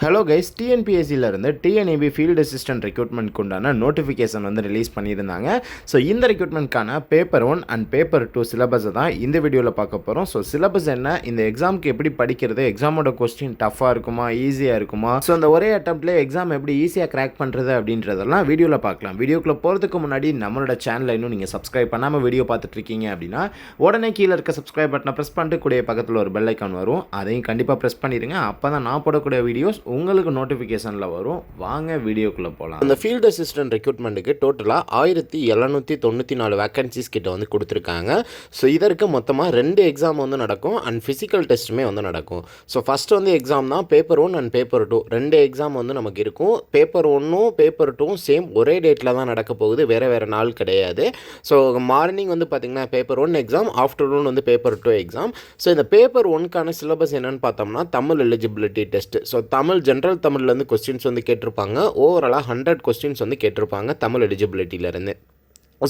Hello guys டிஎன்பிஎஸ்சியிலேருந்து TNEB field assistant ரெக்ரூட்மெண்ட்க்கு உண்டான நோட்டிஃபிகேஷன் வந்து ரிலீஸ் பண்ணியிருந்தாங்க. ஸோ இந்த ரெக்ரூட்மெண்ட்க்கான paper one and paper two சிலபஸை தான் இந்த வீடியோவில் பார்க்க போகிறோம் ஸோ சிலபஸ் என்ன? இந்த எக்ஸாமுக்கு எப்படி படிக்கிறது? எக்ஸாமோட கொஸ்டின் டஃப்பாக இருக்குமா? ஈஸியாக இருக்குமா? ஸோ அந்த ஒரே அட்டம்ப்ட்லேயே எக்ஸாம் எப்படி ஈஸியாக கிராக் பண்ணுறது அப்படின்றதெல்லாம் வீடியோவில் பார்க்கலாம். வீடியோக்குள்ளே போகிறதுக்கு முன்னாடி நம்மளோட சேனலை இன்னும் நீங்கள் சப்ஸ்கிரைப் பண்ணாமல் வீடியோ பார்த்துட்டு இருக்கீங்க அப்படின்னா உடனே கீழே இருக்க சப்ஸ்கிரைப் பட்டனை ப்ரெஸ் பண்ணிட்டு கூடிய பக்கத்தில் ஒரு பெல் ஐக்கான் வரும். அதையும் கண்டிப்பாக ப்ரெஸ் பண்ணிடுங்க அப்போ தான் நான் போடக்கூடிய வீடியோஸ் உங்களுக்கு நோட்டிஃபிகேஷனில் வரும். வாங்க வீடியோக்குள்ளே போகலாம் அந்த ஃபீல்டு அசிஸ்டன்ட் ரெக்ரூட்மெண்ட்டுக்கு டோட்டலாக ஆயிரத்தி எழுநூற்றி தொண்ணூற்றி நாலு வேக்கன்சிஸ் கிட்ட வந்து கொடுத்துருக்காங்க. ஸோ இதற்கு மொத்தமாக ரெண்டு எக்ஸாம் வந்து நடக்கும் அண்ட் ஃபிசிக்கல் டெஸ்ட்டுமே வந்து நடக்கும். ஸோ ஃபஸ்ட் வந்து எக்ஸாம் தான் paper one and paper two ரெண்டு எக்ஸாம் வந்து நமக்கு இருக்கும். பேப்பர் ஒன்றும் பேப்பர் டூவும் சேம் ஒரே டேட்டில் தான் நடக்க போகுது. வேறு வேறு நாள் கிடையாது. ஸோ மார்னிங் வந்து பார்த்திங்கன்னா பேப்பர் ஒன் எக்ஸாம் ஆஃப்டர்நூன் வந்து பேப்பர் டூ எக்ஸாம் ஸோ இந்த பேப்பர் ஒன்க்கான சிலபஸ் என்னென்னு பார்த்தோம்னா Tamil eligibility test so Tamil general தமிழ்லேருந்து questions வந்து கேட்டிருப்பாங்க. ஓவராலாக ஹண்ட்ரட் கொஸ்டின்ஸ் வந்து கேட்டிருப்பாங்க தமிழ் எலிஜிபிலிட்டியிலேருந்து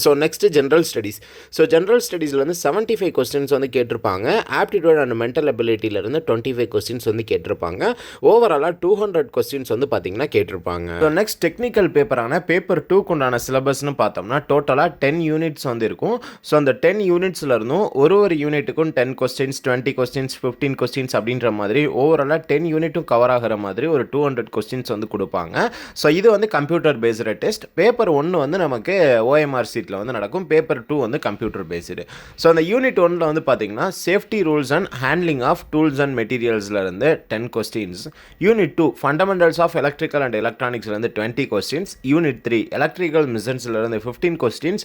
so next general studies so general ஸ்டடீஸில் வந்து செவன்ட்டி ஃபைவ் கொஸ்டின்ஸ் வந்து கேட்டிருப்பாங்க. ஆப்டிடியூட் அண்ட் மென்டல் அபிலிட்டியிலேருந்து டுவெண்ட்டி ஃபைவ் கொஸ்டின்ஸ் வந்து கேட்டிருப்பாங்க. ஓவராலாக டூ ஹண்ட்ரட் கொஸ்டின்ஸ் வந்து பார்த்தீங்கன்னா கேட்டிருப்பாங்க. ஸோ நெக்ஸ்ட் டெக்னிக்கல் பேப்பரான பேப்பர் டூக்கு உண்டான சிலபஸ்னு பார்த்தோம்னா டோட்டலாக டென் யூனிட்ஸ் வந்து இருக்கும். ஸோ அந்த டென் யூனிட்ஸில் இருந்தும் ஒரு ஒரு யூனிட்டுக்கும் ten questions twenty questions fifteen questions அப்படின்ற மாதிரி ஓவராலாக டென் யூனிட்டும் கவர் ஆகிற மாதிரி ஒரு டூ ஹண்ட்ரட் கொஸ்டின்ஸ் வந்து கொடுப்பாங்க. ஸோ இது வந்து கம்ப்யூட்டர் பேஸ்டு டெஸ்ட் பேப்பர் ஒன்று வந்து நமக்கு ஓஎம்ஆர்சி சீட்டில் வந்து நடக்கும். பேப்பர் டூ வந்து கம்ப்யூட்டர் பேஸ்டு ஸோ அந்த யூனிட் ஒனில் வந்து பார்த்தீங்கன்னா safety rules and handling of tools and மெட்டீரியல்ஸில் இருந்து ten questions unit two fundamentals of electrical and எலக்ட்ரானிக்ஸ்லேருந்து twenty questions unit three electrical மிஷன்ஸ்லேருந்து fifteen questions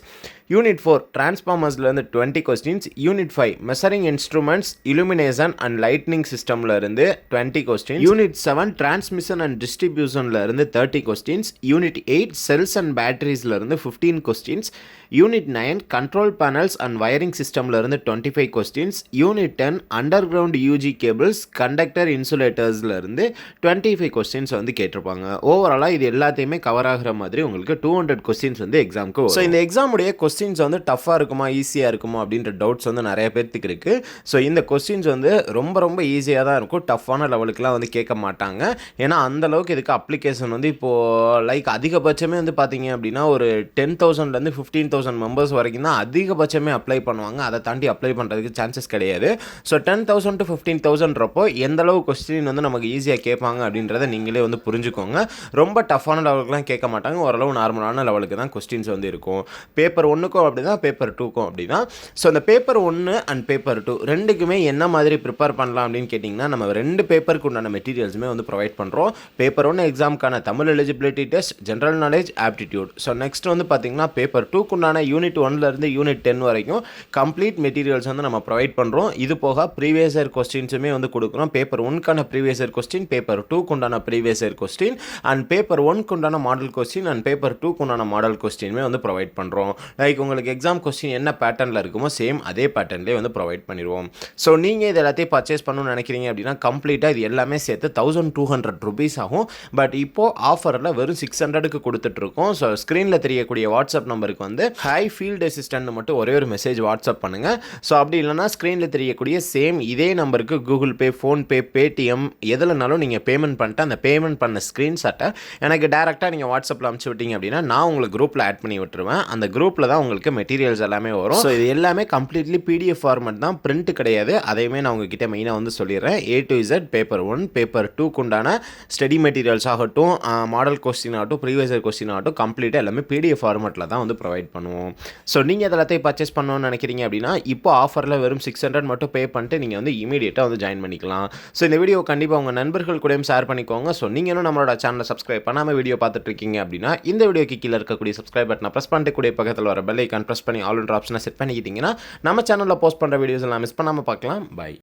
unit four டிரான்ஸ்ஃபார்மர்ஸ்லேருந்து twenty questions unit five measuring instruments illumination and lightning சிஸ்டம்ல இருந்து twenty question unit seven transmission and டிஸ்ட்ரிபியூஷன்ல இருந்து thirty questions unit eight cells and பேட்டரிஸ்லேருந்து fifteen questions unit nine control panels and wiring சிஸ்டம்ல இருந்து twenty five questions unit ten underground UG cables conductor இன்சுலேட்டர்ஸ்ல இருந்து twenty five questions வந்து கேட்டிருப்பாங்க. ஓவராலாக இது எல்லாத்தையுமே cover ஆகிற மாதிரி உங்களுக்கு டூ ஹண்ட்ரட் கொஸ்டின்ஸ் வந்து எக்ஸாமுக்கு ஸோ இந்த எக்ஸாமுடைய கொஸ்டின்ஸ் வந்து டஃப்பாக இருக்குமா ஈஸியாக இருக்குமா அப்படின்ற டவுட்ஸ் வந்து நிறைய பேர்த்துக்கு இருக்குது ஸோ இந்த கொஸ்டின்ஸ் வந்து ரொம்ப ரொம்ப ஈஸியாக தான் இருக்கும். டஃப்பான லெவலுக்குலாம் வந்து கேட்க மாட்டாங்க. ஏன்னா அந்த அளவுக்கு இதுக்கு அப்ளிகேஷன் வந்து இப்போது லைக் அதிகபட்சமே வந்து பார்த்தீங்க அப்படின்னா ஒரு டென் தௌசண்ட்லேருந்து ஃபிஃப்டீன் தௌசண்ட் மெம்பர்ஸ் வரைக்கும் தான் அதிகபட்சமே அப்ளை பண்ணுவாங்க. அதை தாண்டி அப்ளை பண்ணுறதுக்கு சான்சஸ் கிடையாது. So ten thousand to fifteen தௌசண்ட்றப்போ எந்தளவு கொஸ்டின் வந்து நமக்கு ஈஸியாக கேட்பாங்க அப்படின்றத நீங்களே வந்து புரிஞ்சுக்கோங்க. ரொம்ப டஃப்பான லெவலுக்குலாம் கேட்க மாட்டாங்க. ஓரளவு நார்மலான லெவலுக்கு தான் கொஸ்டின்ஸ் வந்து இருக்கும். பேப்பர் ஒன்றுக்கும் அப்படி தான் பேப்பர் டூக்கும் அப்படி தான் ஸோ அந்த பேப்பர் ஒன்று அண்ட் பேப்பர் டூ ரெண்டுக்குமே என்ன மாதிரி ப்ரிப்பேர் பண்ணலாம் அப்படின்னு கேட்டிங்கன்னா நம்ம ரெண்டு பேப்பருக்கு உண்டான மெட்டீரியல்ஸுமே வந்து ப்ரொவைட் பண்ணுறோம் பேப்பர் ஒன்று எக்ஸாமுக்கான Tamil eligibility test general knowledge aptitude so next வந்து பார்த்திங்கன்னா பேப்பர் டூ டூக்குண்டான யூனிட் ஒன்லேருந்து யூனிட் டென் வரைக்கும் கம்ப்ளீட் மெட்டீரியல்ஸ் வந்து நம்ம ப்ரொவைட் பண்ணுறோம் இது போக ப்ரீவியஸ் இயர் கொஸ்டின்ஸுமே வந்து கொடுக்குறோம். பேப்பர் ஒன்க்கான previous year question paper டூக்குண்டான previous year question and paper ஒன்க்குண்டான model question and paper டூக்குண்டான மாடல் கொஸ்டினுமே வந்து ப்ரொவைட் பண்ணுறோம் லைக் உங்களுக்கு எக்ஸாம் கொஸ்டின் என்ன பேட்டர்னில் இருக்குமோ சேம் அதே பேட்டர்ன்லேயே வந்து ப்ரொவைட் பண்ணிடுவோம். ஸோ நீங்கள் இது எல்லாத்தையும் பர்ச்சேஸ் பண்ணணும்னு நினைக்கிறீங்க அப்படின்னா கம்ப்ளீட்டாக இது எல்லாமே சேர்த்து தௌசண்ட் டூ ஹண்ட்ரட் ருபீஸ் ஆகும். பட் இப்போது ஆஃபரில் வெறும் சிக்ஸ் ஹண்ட்ரடுக்கு கொடுத்துட்ருக்கோம் ஸோ ஸ்க்ரீனில் தெரியக்கூடிய வாட்ஸ்அப் நம்பருக்கு வந்து வந்து ஹை ஃபீல்ட் அசிஸ்டன்ட் மட்டும் ஒரே ஒரு மெசேஜ் வாட்ஸ்அப் பண்ணுங்கள் ஸோ அப்படி இல்லைனா ஸ்க்ரீனில் தெரியக்கூடிய சேம் இதே நம்பருக்கு கூகுள் பே ஃபோன்பே பேடிஎம் எதுலனாலும் நீங்கள் பேமெண்ட் பண்ணிட்டு அந்த பேமெண்ட் பண்ண ஸ்க்ரீன்ஷாட்டை எனக்கு டேரெக்டாக நீங்கள் வாட்ஸ்அப்பில் அனுப்பிச்சு விட்டீங்க அப்படின்னா நான் உங்களுக்கு குரூப்பில் ஆட் பண்ணி விட்டுருவேன். அந்த குரூப்பில் தான் உங்களுக்கு மெட்டீரியல்ஸ் எல்லாமே வரும். ஸோ இது எல்லாமே கம்ப்ளீட்லி பிடிஎஃப் ஃபார்மேட் தான். பிரிண்ட் கிடையாது. அதையுமே நான் உங்ககிட்ட மெயினாக வந்து சொல்லிடுறேன். A to Z paper one paper டூக்குண்டான study materials ஆகட்டும் மாடல் கொஸ்டின் ஆகட்டும் ப்ரீவியஸ் கொஸ்டின் ஆகட்டும் கம்ப்ளீட்டாக எல்லாமே பிடிஎஃப் ஃபார்மேட்டில் தான் வந்து ப்ரொவைட் ப்ரொவைட் பண்ணுவோம். ஸோ நீங்கள் இதை எல்லாத்தையும் பர்ச்சேஸ் பண்ணணும்னு நினைக்கிறீங்க அப்படின்னா இப்போ ஆஃபரில் வெறும் சிக்ஸ் ஹண்ட்ரட் மட்டும் பே பண்ணிட்டு நீங்கள் வந்து இமீடியட்டாக வந்து ஜாயின் பண்ணிக்கலாம். ஸோ இந்த வீடியோ கண்டிப்பாக உங்கள் நண்பர்கள் கூடயும் ஷேர் பண்ணிக்கோங்க. ஸோ நீங்கள் இன்னும் நம்மளோட சேனலை சப்ஸ்கிரைப் பண்ணாமல் வீடியோ பார்த்துட்டு இருக்கீங்க அப்படின்னா இந்த வீடியோக்கு கீழே இருக்கக்கூடிய சப்ஸ்கிரைப் பட்டனை ப்ரெஸ் பண்ணிட்டு கூடிய பக்கத்தில் வர பெல் ஐக்கான் ப்ரெஸ் பண்ணி ஆல் ஆப்ஷனை செட் பண்ணிக்கிட்டீங்கன்னா நம்ம சேனலில் போஸ்ட் பண்ணுற வீடியோஸ் எல்லாம் மிஸ் பண்ணாமல் பார்க்கலாம். பை